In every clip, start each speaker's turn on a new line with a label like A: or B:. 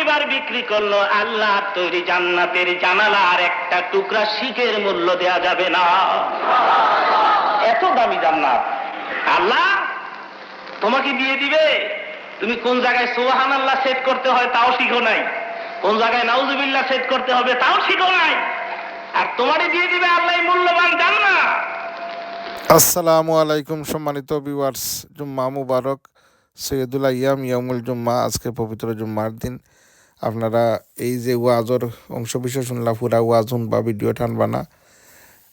A: কোটি বার বিক্রি করল, আল্লাহ তৈরি জান্নাতের জানালার একটা টুকরা শিখের মূল্য দেয়া যাবে না। এত দামি জান্নাত। আল্লাহ, তোমাকে দিয়ে দিবে। তুমি কোন জায়গায় সোহান আল্লাহ সেট করতে হয় তাও শিখো নাই। কোন জায়গায় নাউজুবিল্লাহ সেট করতে হবে তাও শিখো নাই। আর তোমারই দিয়ে দিবে আল্লাহ মূল্যবান জান্নাত।
B: আসসালামু আলাইকুম সম্মানিত ভিউয়ার্স জুম্মা মুবারক, সৈয়দুল ইয়াম ইয়ামুল জুম্মা, আজকে পবিত্র জুম্মার দিন। আপনারা এই যে ওয়াজর অংশ বিশেষ শুনলা পুরা ওয়াজ বা ভিডিও টানবা না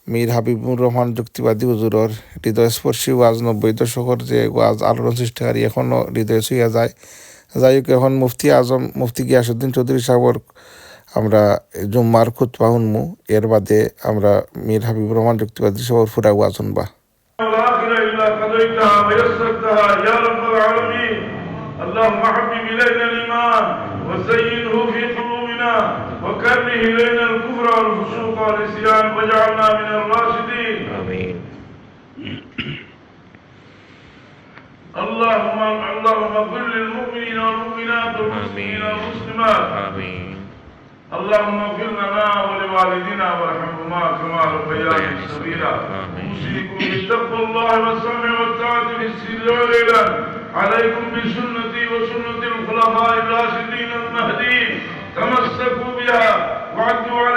B: মীর হাবিবুর রহমান যুক্তিবাদী হুজুরর হৃদয়স্পর্শী ওয়াজ নব্বই দশকের যে ওয়াজ আলোড়ন সৃষ্টিকারী এখনও হৃদয় ছুঁয়া যায় যাই হোক এখন মুফতি আজম মুফতি গিয়াসুদ্দিন চৌধুরী সাহর আমরা জুম্মার খুতবা শুনমু এর বাদে আমরা মীর হাবিবুর রহমান যুক্তিবাদী সাহর পুরা ওয়াজ শুনবা
C: والآخرة إلا قضيتها ويسرتها يا رب العالمين اللهم حبب إلينا الإيمان وزينه في قلوبنا وكره إلينا الكفر والفسوق والعصيان واجعلنا من الراشدين.
A: آمين.
C: اللهم اللهم اغفر للمؤمنين والمؤمنات والمسلمين والمسلمات.
A: آمين.
C: اللهم اغفر لنا ولوالدينا وارحمهما كما ربيانا صغيرا. أوصيكم بتقوى الله والسمع والطاعة في السر والليل عليكم بسنتي وسنة الخلفاء الراشدين.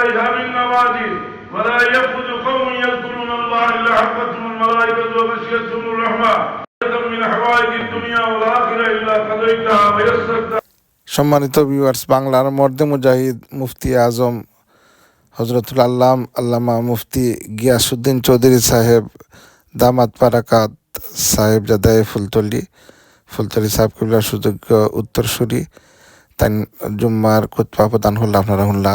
C: وعدوا عليها بالنواجذ ولا يأخذ قوم يذكرون الله الا حفتهم الملائكه وغشيتهم الرحمه من حوائج الدنيا والاخره الا قضيتها ويسرتها
B: সম্মানিত ভিউয়ার্স বাংলার মর্দে মুজাহিদ মুফতি আজম হজরতুল আল্লাম আল্লামা মুফতি গিয়াসুদ্দিন চৌধুরী সাহেব দামাত পারাকাত সাহেব জাদায় ফুলতলি ফুলতলি সাহেব কিবলার সুযোগ্য উত্তরসূরি তাই জুম্মার খুতবা প্রদান হল্লা আপনারা শুনলা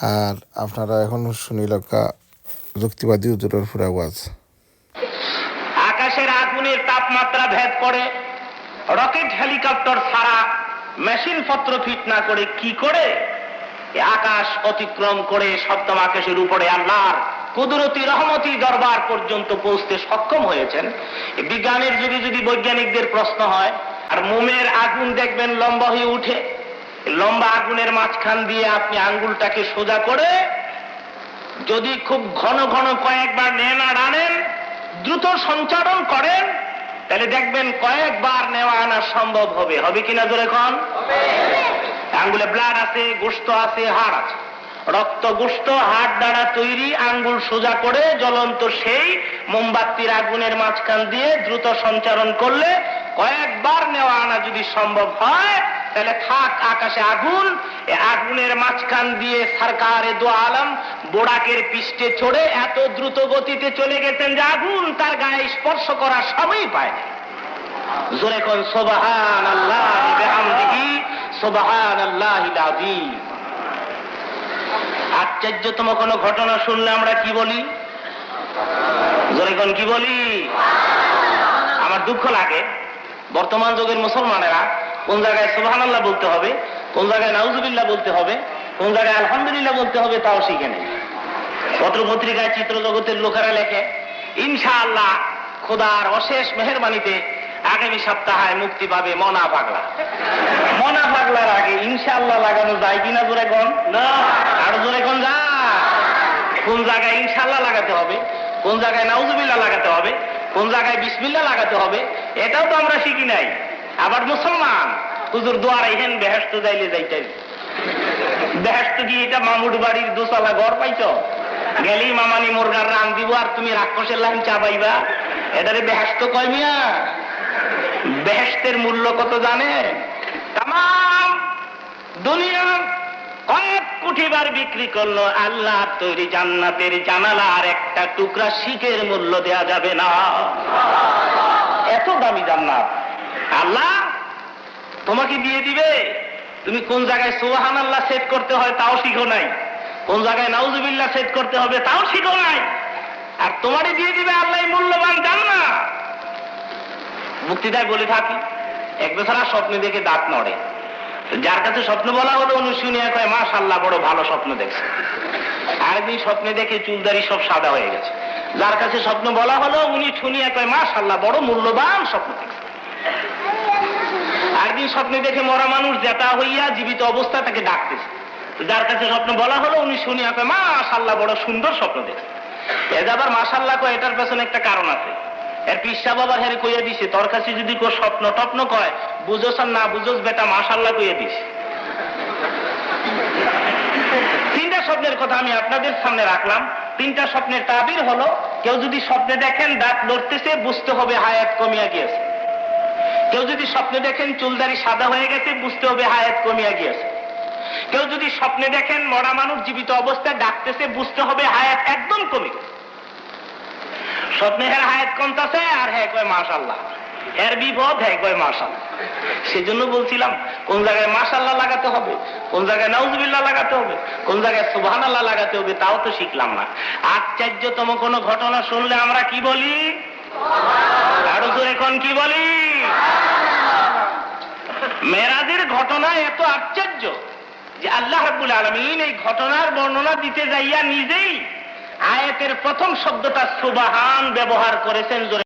B: আর আপনারা এখন শুনিলকা যুক্তিবাদী উজুরের ফুরা ওয়াজ
A: আকাশের আগুনের তাপমাত্রা ভেদ করে, রকেট হেলিকপ্টার ছাড়া মেশিন পত্র ফিট না করে কি করে? আকাশ অতিক্রম করে সপ্তম আকাশের উপরে আল্লাহর কুদরতি রহমতি দরবার পর্যন্ত পৌঁছতে সক্ষম হয়েছেন। বিজ্ঞানের যদি যদি বৈজ্ঞানিকদের প্রশ্ন হয়, আর মোমের আগুন দেখবেন লম্বা হয়ে উঠে। লম্বা আগুনের মাঝখান দিয়ে আপনি আঙ্গুলটাকে সোজা করে যদি খুব ঘন ঘন কয়েকবার নেন আর আনেন দ্রুত সঞ্চারণ করেন তাহলে দেখবেন কয়েকবার নেওয়া আনা সম্ভব হবে। হবে কিনা জোরে কন? আঙ্গুলে ব্লাড আছে গোস্ত আছে হাড় আছে। রক্ত গোস্ত হাড় দ্বারা তৈরি আঙ্গুল সোজা করে জ্বলন্ত সেই মোমবাতির আগুনের মাঝখান দিয়ে দ্রুত সঞ্চারণ করলে কয়েকবার নেওয়া আনা যদি সম্ভব হয় তাহলে থাক আকাশে আগুন আগুনের মাঝখান দিয়ে সরকারে দো আলম, বোড়াকের পৃষ্ঠে চড়ে এত দ্রুত গতিতে চলে গেছেন যে আগুন তার গায়ে স্পর্শ করার সময় পায় না আশ্চর্যতম কোন ঘটনা শুনলে আমরা কি বলি? জোরে কি বলি? আমার দুঃখ লাগে। বর্তমান যুগের মুসলমানেরা কোন জায়গায় সুবহান আল্লাহ বলতে হবে কোন জায়গায় নাউজুবিল্লাহ বলতে হবে কোন জায়গায় আলহামদুলিল্লাহ বলতে হবে তাও শিখে নেই। পত্র পত্রিকায় চিত্র জগতের লোকেরা লেখে ইনশাআল্লাহ খোদার অশেষ মেহরবানিতে আগামী সপ্তাহে মুক্তি পাবে মনা পাগলা। মনা পাগলার আগে ইনশাআল্লাহ লাগানো যায় কিনা জোরে কোন? না। আরও জোরে কোন যা কোন জায়গায় ইনশাআল্লাহ লাগাতে হবে কোন জায়গায় নাউজুবিল্লাহ লাগাতে হবে কোন জায়গায় বিসমিল্লাহ লাগাতে হবে এটাও তো আমরা শিখি নাই। আবার মুসলমান। হুজুর দোয়ার হেন বেহেস্ত যাইলে যাইতে বেহেস্ত গিয়ে এটা মামুর বাড়ির দোতলা ঘর পাইছ? গেলি মামানি মুরগার রান দিব আর তুমি রাক্ষসের লাইন চাবাইবা এটারে বেহেস্ত কয় মিয়া? বেহেস্তের মূল্য কত জানে? তাম দুনিয়া কয়েক কোটি বার বিক্রি করল। আল্লাহ তৈরি জান্নাতের জানালার একটা টুকরা শিখের মূল্য দেয়া যাবে না। আল্লাহ, তোমাকে দিয়ে দিবে। তুমি কোন জায়গায় সোহান আল্লাহ সেট করতে হয় তাও শিখো নাই। কোন জায়গায় নাউজুবিল্লাহ সেট করতে হবে তাও শিখো নাই। আর তোমারই দিয়ে দিবে আল্লাহ মূল্যবান জান্নাত। মুক্তিদায় বলে থাকি, এক বেচারা স্বপ্নে দেখে দাঁত নড়ে। যার কাছে স্বপ্ন বলা হলো, উনি শুনিয়া কয় মাশাল্লাহ বড় ভালো স্বপ্ন দেখছে। আরেকদিন স্বপ্নে দেখে চুলদারি সব সাদা হয়ে গেছে। যার কাছে স্বপ্ন বলা হলো, উনি শুনিয়া কয় মাশাল্লাহ বড় মূল্যবান স্বপ্ন দেখছে। একদিন স্বপ্নে দেখে মরা মানুষ জেতা হইয়া জীবিত অবস্থা তাকে ডাকতেছে। যার কাছে স্বপ্ন বলা হলো, উনি কয় মা আশাল্লাহ বড় সুন্দর স্বপ্ন দেখছে। এর আবার মাসাল্লাহ কয়, এটার পেছনে একটা কারণ আছে। এর পিসা বাবার হেরে কইয়া দিছে, তোর কাছে যদি কেউ স্বপ্ন টপ্ন কয়, বুঝোস আর না বুঝোস, বেটা মাসাল্লাহ কইয়া দিস তিনটা স্বপ্নের কথা আমি আপনাদের সামনে রাখলাম। তিনটা স্বপ্নের তাবির হলো, কেউ যদি স্বপ্নে দেখেন, দাঁত লড়তেছে বুঝতে হবে হায়াত কমিয়া গিয়েছে। কেউ যদি স্বপ্নে দেখেন চুলদারি সাদা হয়ে গেছে, বুঝতে হবে হায়াত কমিয়া গিয়েছে। কেউ যদি স্বপ্নে দেখেন মরা মানুষ জীবিত অবস্থায় ডাকতেছে, বুঝতে হবে হায়াত একদম কমে গেছে। স্বপ্নে হের হায়াত কমতাছে আর হ্যাঁ কয় মাশাল্লাহ এর বিপদ হ্যাঁ কয় মাশাল্লাহ সেজন্য বলছিলাম, কোন জায়গায় মাশাল্লাহ লাগাতে হবে, কোন জায়গায় নাউজুবিল্লাহ লাগাতে হবে, কোন জায়গায় সুবহানাল্লাহ লাগাতে হবে, তাও তো শিখলাম না। আশ্চর্যতম কোন ঘটনা শুনলে আমরা কি বলি? আরও কি বলি? মেরাজের ঘটনা এত আশ্চর্য যে আল্লাহ রাবুল আলমিন এই ঘটনার বর্ণনা দিতে যাইয়া নিজেই আয়াতের প্রথম শব্দটা সুবাহান ব্যবহার করেছেন